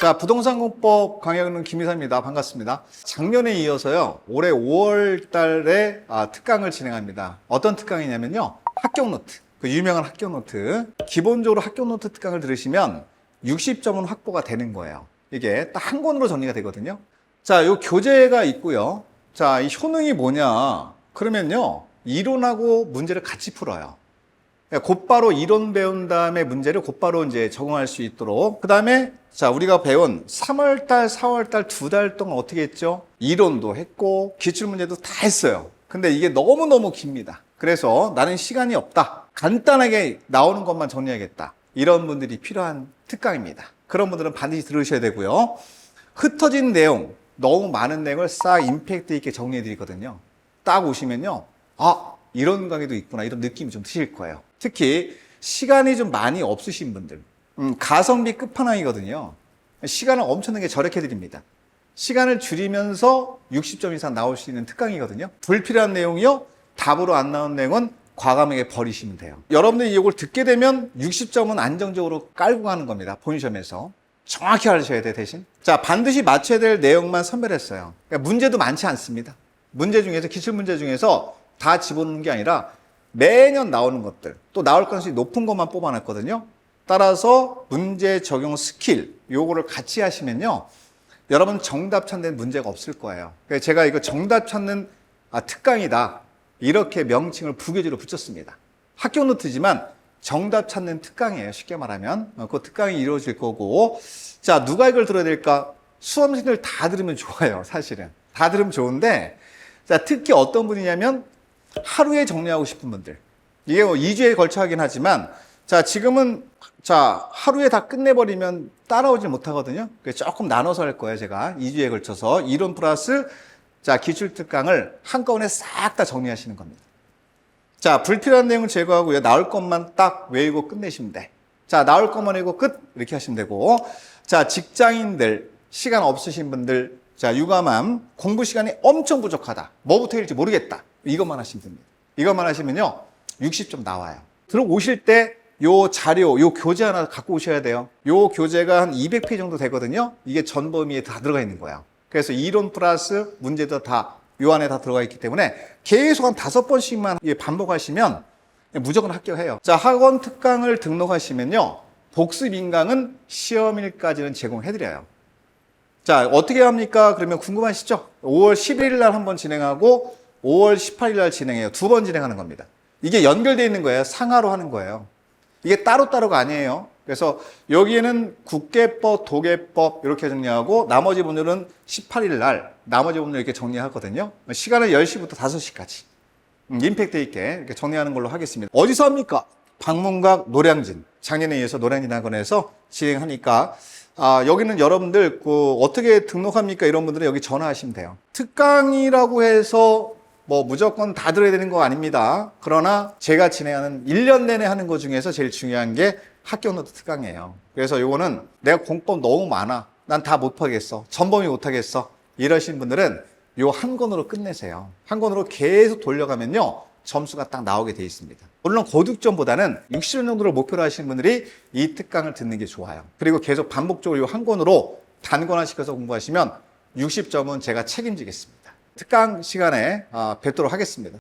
자, 부동산 공법 강의하는 김희사입니다. 반갑습니다. 작년에 이어서요, 올해 5월 달에 아, 특강을 진행합니다. 어떤 특강이냐면요, 합격 노트. 그 유명한 합격 노트. 기본적으로 합격 노트 특강을 들으시면 60점은 확보가 되는 거예요. 이게 딱 한 권으로 정리가 되거든요. 자, 요 교재가 있고요. 자, 이 효능이 뭐냐? 그러면요, 이론하고 문제를 같이 풀어요. 그러니까 곧바로 이론 배운 다음에 문제를 곧바로 이제 적응할 수 있도록. 그 다음에 자, 우리가 배운 3월달, 4월달 두 달 동안 어떻게 했죠? 이론도 했고, 기출문제도 다 했어요. 근데 이게 너무너무 깁니다. 그래서 나는 시간이 없다. 간단하게 나오는 것만 정리하겠다. 이런 분들이 필요한 특강입니다. 그런 분들은 반드시 들으셔야 되고요. 흩어진 내용, 너무 많은 내용을 싹 임팩트 있게 정리해 드리거든요. 딱 오시면요. 아, 이런 강의도 있구나. 이런 느낌이 좀 드실 거예요. 특히 시간이 좀 많이 없으신 분들. 음, 가성비 끝판왕이거든요. 시간을 엄청나게 절약해 드립니다. 시간을 줄이면서 60점 이상 나올 수 있는 특강이거든요. 불필요한 내용이요. 답으로 안 나온 내용은 과감하게 버리시면 돼요. 여러분들이 이걸 듣게 되면 60점은 안정적으로 깔고 가는 겁니다. 본 시험에서. 정확히 하셔야 돼, 대신. 자, 반드시 맞춰야 될 내용만 선별했어요. 그러니까 문제도 많지 않습니다. 문제 중에서, 기출문제 중에서 다 집어넣는 게 아니라 매년 나오는 것들, 또 나올 가능성이 높은 것만 뽑아놨거든요. 따라서 문제 적용 스킬, 요거를 같이 하시면요. 여러분 정답 찾는 문제가 없을 거예요. 그래서 제가 이거 정답 찾는 아, 특강이다. 이렇게 명칭을 부교지로 붙였습니다. 학교 노트지만 정답 찾는 특강이에요. 쉽게 말하면. 어, 그 특강이 이루어질 거고. 자, 누가 이걸 들어야 될까? 수험생들 다 들으면 좋아요. 사실은. 다 들으면 좋은데, 자, 특히 어떤 분이냐면 하루에 정리하고 싶은 분들. 이게 뭐 2주에 걸쳐 하긴 하지만, 자, 지금은, 자, 하루에 다 끝내버리면 따라오질 못하거든요. 그래서 조금 나눠서 할 거예요, 제가. 2주에 걸쳐서. 이론 플러스, 자, 기출 특강을 한꺼번에 싹 다 정리하시는 겁니다. 자, 불필요한 내용을 제거하고요. 나올 것만 딱 외우고 끝내시면 돼. 자, 나올 것만 외우고 끝. 이렇게 하시면 되고. 자, 직장인들, 시간 없으신 분들, 자, 육아맘, 공부 시간이 엄청 부족하다. 뭐부터 할지 모르겠다. 이것만 하시면 됩니다. 이것만 하시면요. 60점 나와요. 들어오실 때 요 자료, 요 교재 하나 갖고 오셔야 돼요. 요 교재가 한 200페이지 정도 되거든요. 이게 전 범위에 다 들어가 있는 거예요. 그래서 이론 플러스 문제도 다 요 안에 다 들어가 있기 때문에 계속 한 다섯 번씩만 예, 반복하시면 무조건 합격해요. 자, 학원 특강을 등록하시면요. 복습 인강은 시험일까지는 제공해드려요. 자, 어떻게 합니까? 그러면 궁금하시죠? 5월 11일 날 한번 진행하고 5월 18일 날 진행해요. 두 번 진행하는 겁니다. 이게 연결되어 있는 거예요. 상하로 하는 거예요. 이게 따로따로가 아니에요. 그래서 여기에는 국계법, 도계법 이렇게 정리하고 나머지 분들은 18일 날 나머지 분들 이렇게 정리하거든요. 시간은 10시부터 5시까지. 음, 임팩트 있게 이렇게 정리하는 걸로 하겠습니다. 어디서 합니까? 방문각 노량진. 작년에 이어서 노량진 학원에서 진행하니까 아, 여기는 여러분들 그 어떻게 등록합니까? 이런 분들은 여기 전화하시면 돼요. 특강이라고 해서 뭐 무조건 다 들어야 되는 거 아닙니다. 그러나 제가 진행하는 1년 내내 하는 것 중에서 제일 중요한 게 학교 노트 특강이에요. 그래서 요거는 내가 공법 너무 많아. 난 다 못하겠어. 전범이 못하겠어. 이러신 분들은 요한 권으로 끝내세요. 한 권으로 계속 돌려가면요. 점수가 딱 나오게 돼 있습니다. 물론 고득점보다는 60점 정도를 목표로 하시는 분들이 이 특강을 듣는 게 좋아요. 그리고 계속 반복적으로 이 한 권으로 단권화 시켜서 공부하시면 60점은 제가 책임지겠습니다. 특강 시간에 아, 뵙도록 하겠습니다.